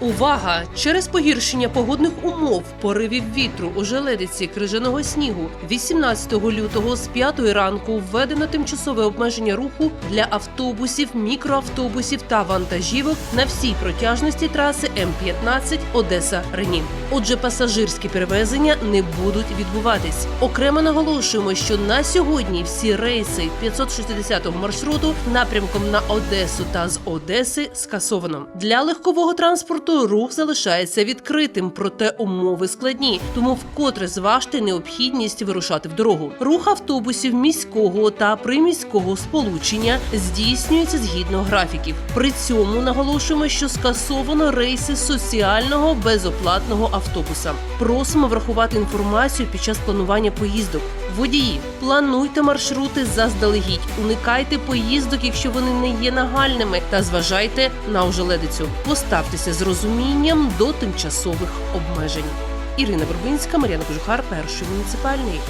Увага! Через погіршення погодних умов, поривів вітру, ожеледиці, крижаного снігу 18 лютого з 5 ранку введено тимчасове обмеження руху для автобусів, мікроавтобусів та вантажівок на всій протяжності траси М15 Одеса Рені. Отже, пасажирські перевезення не будуть відбуватись. Окремо наголошуємо, що на сьогодні всі рейси 560 маршруту напрямком на Одесу та з Одеси скасовано. Для легкового транспорту рух залишається відкритим, проте умови складні. Тому вкотре зважте необхідність вирушати в дорогу. Рух автобусів міського та приміського сполучення здійснюється згідно графіків. При цьому наголошуємо, що скасовано рейси соціального безоплатного автобуса. Просимо врахувати інформацію під час планування поїздок. Водії, плануйте маршрути заздалегідь, уникайте поїздок, якщо вони не є нагальними, та зважайте на ожеледицю. Поставтеся з розумінням до тимчасових обмежень. Ірина Бурбинська, Мар'яна Кожухар, перший муніципальний.